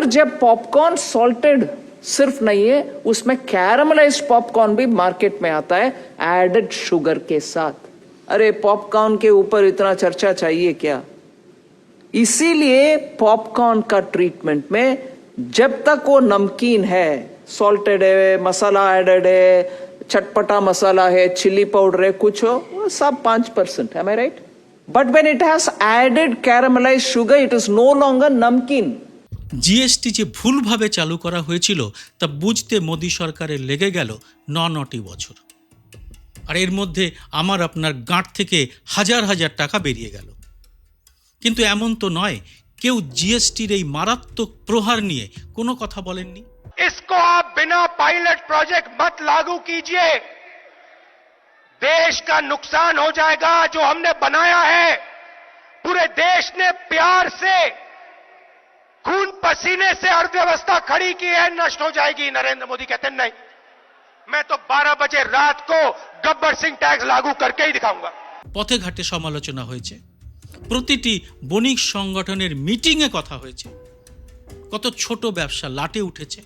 मगर जब popcorn salted सिर्फ़ नहीं है, उसमें कैरमलाइज पॉपकॉर्न भी मार्केट में आता है एडेड शुगर के साथ। अरे पॉपकॉर्न के ऊपर इतना चर्चा चाहिए क्या? इसीलिए पॉपकॉर्न का ट्रीटमेंट में जब तक वो नमकीन है सॉल्टेड है, मसाला एडेड है, चटपटा मसाला है चिली पाउडर है, कुछ हो सब पाँच परसेंट है right but when it has added caramelised sugar it is no longer namkeen. GST যে ভুলভাবে চালু করা হয়েছিল তা বুঝতে মোদী সরকারের লেগে গেল ন নটি বছর আর এর মধ্যে আমার আপনার গাঁট থেকে হাজার হাজার টাকা বেরিয়ে গেল কিন্তু এমন তো নয় কেউ জিএসটির এই মারাত্মক প্রহার নিয়ে কোনো কথা বলেননি इसको आप बिना पायलट प्रोजेक्ट मत लागू कीजिए देश का नुकसान हो जाएगा जो हमने बनाया है पूरे देश ने प्यार से खून पसीने से अर्थव्यवस्था खड़ी की है नष्ट हो जाएगी नरेंद्र मोदी कहते हैं, नहीं मैं तो 12 बजे रात को गब्बर सिंह टैक्स लागू करके ही दिखाऊंगा পথে ঘাটে সমালোচনা হয়েছে প্রতিটি বণিক সংগঠনের মিটিংয়ে কথা হয়েছে কত ছোট ব্যবসা লাটে উঠেছে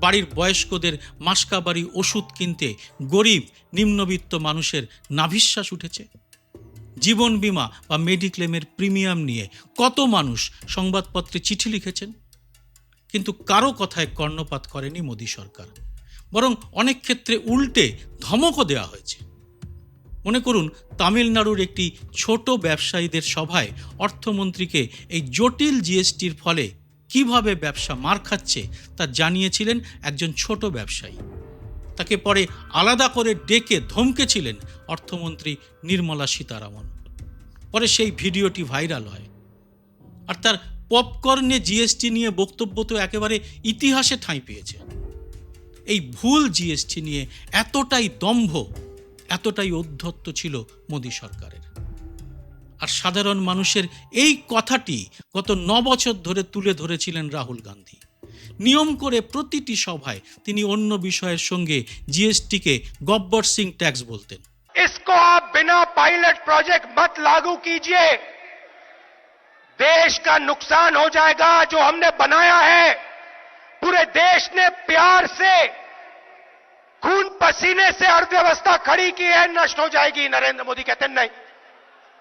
বাড়ির বয়স্কদের মাসকাবাড়ি ওষুধ কিনতে গরিব নিম্নবিত্ত মানুষের নাভিশ্বাস উঠেছে জীবন বীমা বা মেডিক্লেমের প্রিমিয়াম নিয়ে কত মানুষ সংবাদপত্রে চিঠি লিখেছেন? কিন্তু কারও কথায় কর্ণপাত করেনি মোদী সরকার। বরং অনেক ক্ষেত্রে উল্টে ধমকও দেওয়া হয়েছে। মনে করুন, তামিলনাড়ুর একটি ছোট ব্যবসায়ীদের সভায় অর্থমন্ত্রীকে এই জটিল জিএসটির ফলে কীভাবে ব্যবসা মার খাচ্ছে তা জানিয়েছিলেন একজন ছোট ব্যবসায়ী। তাকে পরে আলাদা করে ডেকে ধমকেছিলেন অর্থমন্ত্রী নির্মলা সীতারামন। পরে সেই ভিডিওটি ভাইরাল হয়। আর তার পপকর্নে জিএসটি নিয়ে বক্তব্য তো একেবারে ইতিহাসে ঠাঁই পেয়েছে। এই ভুল জিএসটি নিয়ে এতটাই দম্ভ, এতটাই অধ্যত্ত ছিল মোদী সরকারের। আর সাধারণ মানুষের এই কথাটি গত ন বছর ধরে তুলে ধরেছিলেন রাহুল গান্ধী। নিয়ম করে প্রতিটি সভায় তিনি অন্য বিষয়ের সঙ্গে জিএসটিকে গব্বর সিং ট্যাক্স বলতেন इसको आप बिना पायलट प्रोजेक्ट मत लागू कीजिए देश का नुकसान हो जाएगा जो हमने बनाया है पूरे देश ने प्यार से खून पसीने से अर्थव्यवस्था खड़ी की है नष्ट हो जाएगी नरेंद्र मोदी कहते हैं, नहीं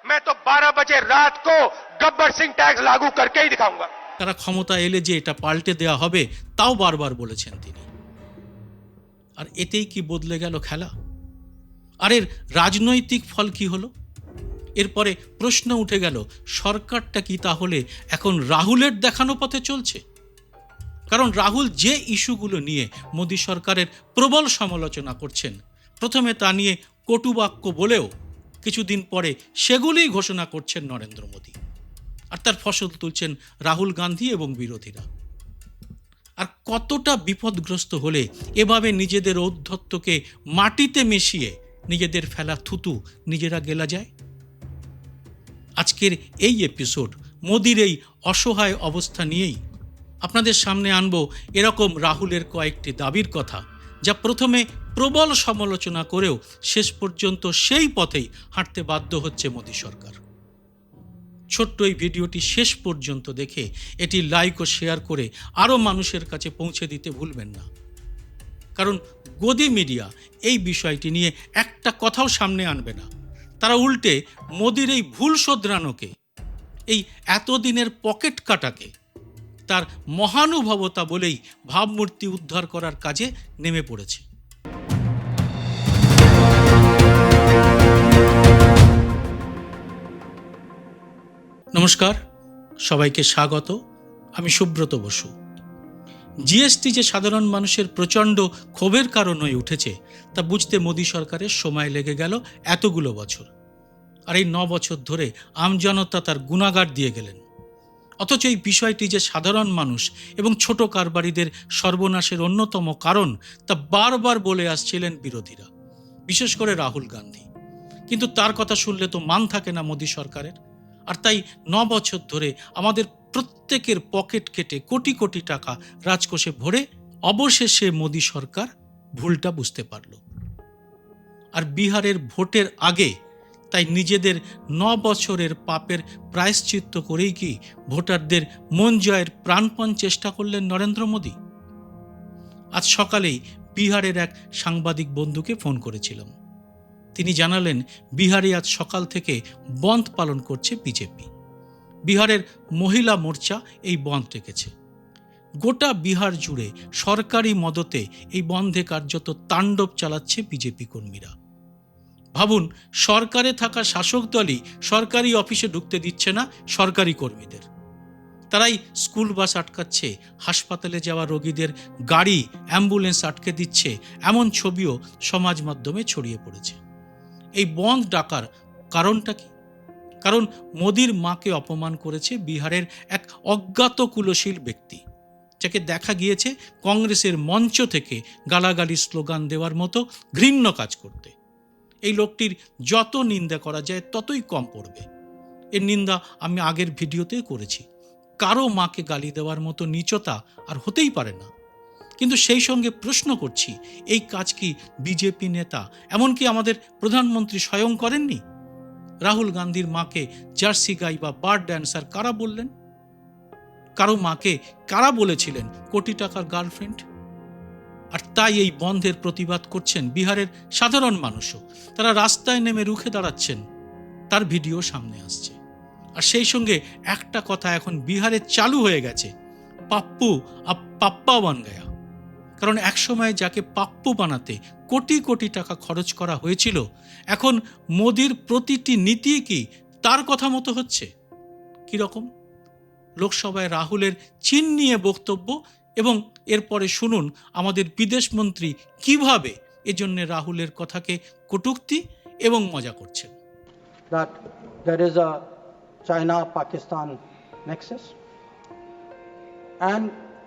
मैं तो 12 बजे रात को गब्बर सिंह टैक्स लागू करके ही दिखाऊंगा তারা ক্ষমতা এলে যে এটা পাল্টে দেওয়া হবে, তাও বারবার বলেছেন তিনি। আর এতেই কি বদলে গেল খেলা? আর এর রাজনৈতিক ফল কি হলো? এরপরে প্রশ্ন উঠে গেল, সরকারটা কি তাহলে এখন রাহুলের দেখানো পথে চলছে? কারণ রাহুল যে ইস্যুগুলো নিয়ে মোদী সরকারের প্রবল সমালোচনা করছেন, প্রথমে তা নিয়ে কটুবাক্য বলেও কিছুদিন পরে সেগুলিই ঘোষণা করছেন নরেন্দ্র মোদী। আর তার ফসল তুলছেন রাহুল গান্ধী এবং বিরোধীরা। আর কতটা বিপদগ্রস্ত হলে এভাবে নিজেদের ঔদ্ধত্যকে মাটিতে মিশিয়ে নিজেদের ফেলা থুতু নিজেরা গেলা যায়? আজকের এই এপিসোড মোদির এই অসহায় অবস্থা নিয়েই আপনাদের সামনে আনব এরকম রাহুলের কয়েকটি দাবির কথা, যা প্রথমে প্রবল সমালোচনা করেও শেষ পর্যন্ত সেই পথেই হাঁটতে বাধ্য হচ্ছে মোদী সরকার। ছোট্ট এই ভিডিওটি শেষ পর্যন্ত দেখে এটি লাইক ও শেয়ার করে আরও মানুষের কাছে পৌঁছে দিতে ভুলবেন না। কারণ গদি মিডিয়া এই বিষয়টি নিয়ে একটা কথাও সামনে আনবে না। তারা উল্টে মোদির এই ভুল শোধরানোকে, এই এতদিনের পকেট কাটাকে, তার মহানুভবতা বলেই ভাবমূর্তি উদ্ধার করার কাজে নেমে পড়েছে। নমস্কার, সবাইকে স্বাগত। আমি সুব্রত বসু। জিএসটি যে সাধারণ মানুষের প্রচণ্ড ক্ষোভের কারণ হয়ে উঠেছে, তা বুঝতে মোদী সরকারের সময় লেগে গেল এতগুলো বছর। আর এই ন বছর ধরে আমজনতা তার গুণাগার দিয়ে গেলেন। অথচ এই বিষয়টি যে সাধারণ মানুষ এবং ছোট কারবারিদের সর্বনাশের অন্যতম কারণ, তা বারবার বলে আসছিলেন বিরোধীরা, বিশেষ করে রাহুল গান্ধী। কিন্তু তার কথা শুনলে তো মান থাকে না মোদী সরকারের। আর তাই ন বছর ধরে আমাদের প্রত্যেকের পকেট কেটে কোটি কোটি টাকা রাজকোষে ভরে অবশেষে মোদী সরকার ভুলটা বুঝতে পারল। আর বিহারের ভোটের আগে তাই নিজেদের ন বছরের পাপের প্রায়শ্চিত্ত করেই কি ভোটারদের মন জয়ের প্রাণপণ চেষ্টা করলেন নরেন্দ্র মোদী? আজ সকালেই বিহারের এক সাংবাদিক বন্ধুকে ফোন করেছিলাম। তিনি জানালেন, বিহারে আজ সকাল থেকে বন্ধ পালন করছে বিজেপি। বিহারের মহিলা মোর্চা এই বন্ধ রেখেছে গোটা বিহার জুড়ে সরকারি মদতে এই বন্ধে কার্যত তাণ্ডব চালাচ্ছে বিজেপি কর্মীরা। ভাবুন, সরকারে থাকা শাসক দলই সরকারি অফিসে ঢুকতে দিচ্ছে না সরকারি কর্মীদের। তারাই স্কুল বাস আটকাচ্ছে, হাসপাতালে যাওয়া রোগীদের গাড়ি, অ্যাম্বুলেন্স আটকে দিচ্ছে, এমন ছবিও সমাজ মাধ্যমে ছড়িয়ে পড়েছে। এই বন্ধ ডাকার কারণটা কি? কারণ মোদির মাকে অপমান করেছে বিহারের এক অজ্ঞাত কুলশীল ব্যক্তি। যাকে দেখা গিয়েছে কংগ্রেসের মঞ্চ থেকে গালাগালি স্লোগান দেওয়ার মতো ঘৃণ্য কাজ করতে। এই লোকটির যত নিন্দা করা যায় ততই কম পড়বে। এর নিন্দা আমি আগের ভিডিওতে করেছি। কারও মাকে গালি দেওয়ার মতো নিচতা আর হতেই পারে না। কিন্তু সেই সঙ্গে প্রশ্ন করছি, এই কাজ কি বিজেপি নেতা, এমনকি আমাদের প্রধানমন্ত্রী স্বয়ং করেননি? রাহুল গান্ধীর মাকে জার্সি গাই বা বার্ড ড্যান্সার কারা বললেন? কারও মাকে কারা বলেছিলেন কোটি টাকার গার্লফ্রেন্ড? আর তাই এই বন্ধের প্রতিবাদ করছেন বিহারের সাধারণ মানুষও। তারা রাস্তায় নেমে রুখে দাঁড়াচ্ছেন, তার ভিডিও সামনে আসছে। আর সেই সঙ্গে একটা কথা এখন বিহারে চালু হয়ে গেছে, পাপ্পু আর পাপ্পা বান গয়া কারণ একসময় যাকে পাপ্পু বানাতে কোটি কোটি টাকা খরচ করা হয়েছিল, এখন মোদির প্রতিটি নীতি কি তার কথা মতো হচ্ছে? কীরকম লোকসভায় রাহুলের চীন নিয়ে বক্তব্য এবং এরপরে শুনুন আমাদের বিদেশমন্ত্রী কীভাবে এজন্য রাহুলের কথাকে কটূক্তি এবং মজা করছেন। That there is a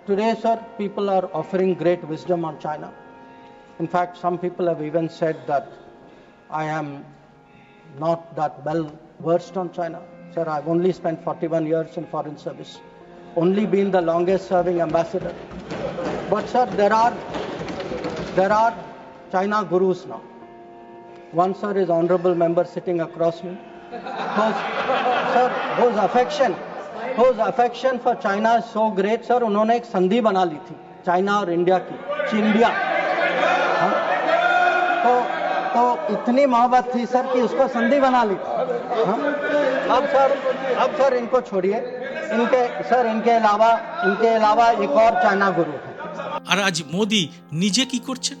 today, sir, people are offering great wisdom on China. In fact, some people have even said that I am not that well versed on China. Sir, I've only spent 41 years in foreign service, only been the longest serving ambassador. But, sir, there are, there are China gurus now. One sir is honorable member sitting across me. Whose, sir, whose affection, whose affection for China is so great, sir, उन्होंने एक संधि बना ली थी China और India की चिंडिया हाँ? तो तो इतनी मोहब्बत थी सर कि उसको संधि बना ली थी हाँ? अब सर अब सर इनको छोड़िए इनके सर इनके अलावा इनके अलावा एक और चाइना गुरु है আর আজ মোদি নিজে কি করছেন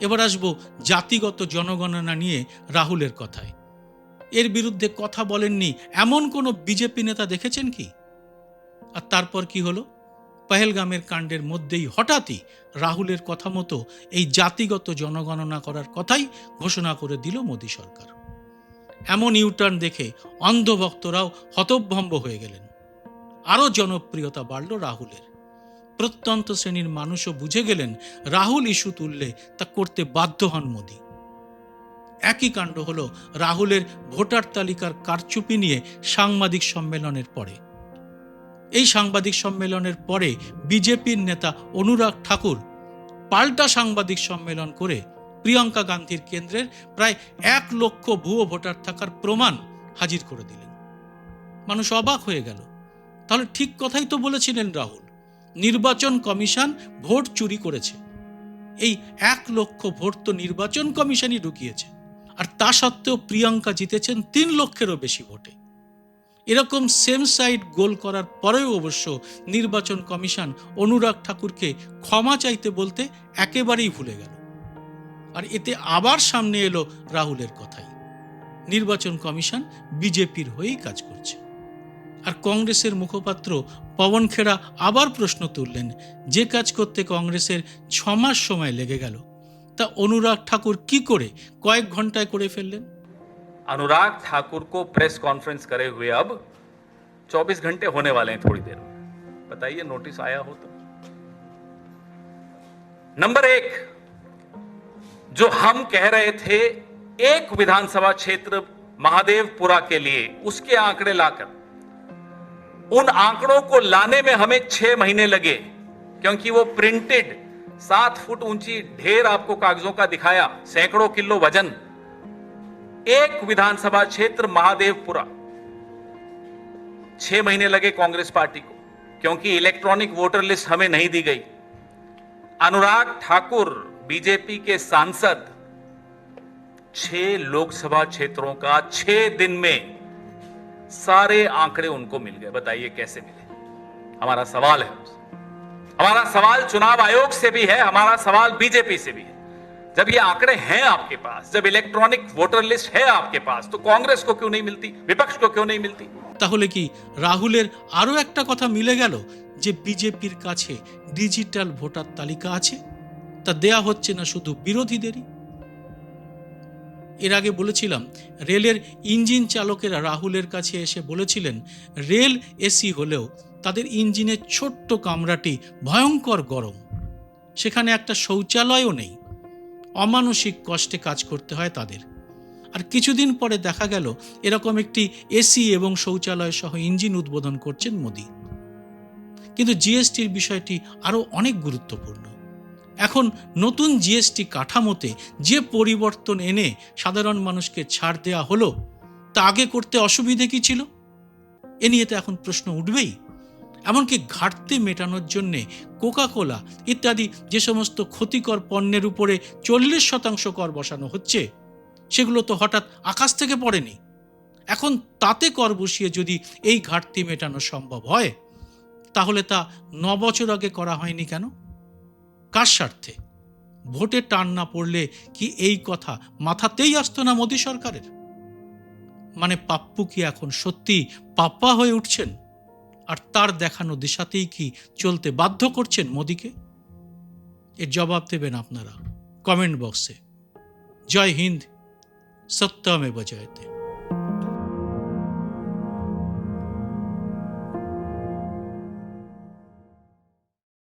এবার আসবো জাতিগত জনগণনা নিয়ে রাহুলের কথায় এর বিরুদ্ধে কথা বলেননি এমন কোনো বিজেপি নেতা দেখেছেন কি? আর তারপর কি হলো? পহেলগামের কাণ্ডের মধ্যেই হঠাৎই রাহুলের কথা মতো এই জাতিগত জনগণনা করার কথাই ঘোষণা করে দিল মোদী সরকার। এমন ইউটার্ন দেখে অন্ধভক্তরাও হতভম্ব হয়ে গেলেন। আরও জনপ্রিয়তা বাড়ল রাহুলের। প্রত্যন্ত শ্রেণির মানুষও বুঝে গেলেন রাহুল ইস্যু তুললে তা করতে বাধ্য হন মোদী। একই কাণ্ড হলো রাহুলের ভোটার তালিকার কারচুপি নিয়ে সাংবাদিক সম্মেলনের পরে। এই সাংবাদিক সম্মেলনের পরে বিজেপির নেতা অনুরাগ ঠাকুর পাল্টা সাংবাদিক সম্মেলন করে প্রিয়াঙ্কা গান্ধীর কেন্দ্রের প্রায় এক লক্ষ ভুয়ো ভোটার থাকার প্রমাণ হাজির করে দিলেন। মানুষ অবাক হয়ে গেল। তাহলে ঠিক কথাই তো বলেছিলেন রাহুল, নির্বাচন কমিশন ভোট চুরি করেছে। এই এক লক্ষ ভোট তো নির্বাচন কমিশনই ঢুকিয়েছে। আর তা সত্ত্বেও প্রিয়াঙ্কা জিতেছেন তিন লক্ষেরও বেশি ভোটে। এরকম সেম সাইড গোল করার পরেও অবশ্য নির্বাচন কমিশন অনুরাগ ঠাকুরকে ক্ষমা চাইতে বলতে একেবারেই ভুলে গেল। আর এতে আবার সামনে এলো রাহুলের কথাই। নির্বাচন কমিশন বিজেপির হয়েই কাজ করছে। আর কংগ্রেসের মুখপাত্র পবন খেরা আবার প্রশ্ন তুললেন, যে কাজ করতে কংগ্রেসের ছমাস সময় লেগে গেল তা অনুরাগ ঠাকুর কি করে কয়েক ঘন্টায় করে ফেললেন अनुराग ठाकुर को प्रेस कॉन्फ्रेंस करे हुए अब 24 घंटे होने वाले हैं थोड़ी देर में बताइए नोटिस आया हो तो नंबर एक जो हम कह रहे थे एक विधानसभा क्षेत्र महादेवपुरा के लिए उसके आंकड़े लाकर उन आंकड़ों को लाने में हमें छह महीने लगे क्योंकि वो प्रिंटेड सात फुट ऊँची ढेर आपको कागजों का दिखाया, सैकड़ों किलो वज़न। एक विधानसभा क्षेत्र, महादेवपुरा। छह महीने लगे कांग्रेस पार्टी को, क्योंकि इलेक्ट्रॉनिक वोटर लिस्ट हमें नहीं दी गई। अनुराग ठाकुर, बीजेपी के सांसद। छह लोकसभा क्षेत्रों का छह दिन में सारे आंकड़े उनको मिल गए। बताइए कैसे मिले? हमारा सवाल है। हमारा सवाल चुनाव आयोग से भी है हमारा सवाल बीजेपी से भी है जब ये आंकड़े हैं आपके पास जब इलेक्ट्रॉनिक वोटर लिस्ट है आपके पास तो कांग्रेस को क्यों नहीं मिलती विपक्ष को क्यों नहीं मिलती তাহলে কি রাহুলের আরও একটা কথা মিলে গেল যে বিজেপির কাছে ডিজিটাল ভোটার তালিকা আছে তা দেয়া হচ্ছে না শুধু বিরোধীদেরই এর আগে বলেছিলাম রেলের ইঞ্জিন চালকেরা রাহুলের কাছে এসে বলেছিলেন রেল এসি হলেও তাদের ইঞ্জিনের ছোট্ট কামরাটি ভয়ঙ্কর গরম। সেখানে একটা শৌচালয়ও নেই। অমানসিক কষ্টে কাজ করতে হয় তাদের। আর কিছুদিন পরে দেখা গেল, এরকম একটি এসি এবং শৌচালয় সহ ইঞ্জিন উদ্বোধন করছেন মোদি। কিন্তু জিএসটির বিষয়টি আরও অনেক গুরুত্বপূর্ণ। এখন নতুন জিএসটি কাঠামোতে যে পরিবর্তন এনে সাধারণ মানুষকে ছাড় দেওয়া হলো, তা আগে করতে অসুবিধে কি ছিল? এ নিয়ে তো এখন প্রশ্ন উঠবেই। এমনকি ঘাটতি মেটানোর জন্যে কোকা কোলা ইত্যাদি যে সমস্ত ক্ষতিকর পণ্যের উপরে চল্লিশ শতাংশ কর বসানো হচ্ছে, সেগুলো তো হঠাৎ আকাশ থেকে পড়েনি। এখন তাতে কর বসিয়ে যদি এই ঘাটতি মেটানো সম্ভব হয়, তাহলে তা ন বছর আগে করা হয়নি কেন? কার স্বার্থে? ভোটে টান না পড়লে কি এই কথা মাথাতেই আসতো না মোদী সরকারের? মানে পাপ্পু কি এখন সত্যি পাপ্পা হয়ে উঠছেন? আর তার দেখানো দিশাতেই কি চলতে বাধ্য করছেন মোদিকে? এর জবাব দেবেন আপনারা কমেন্ট বক্সে। জয় হিন্দ, সত্যমে জয়তে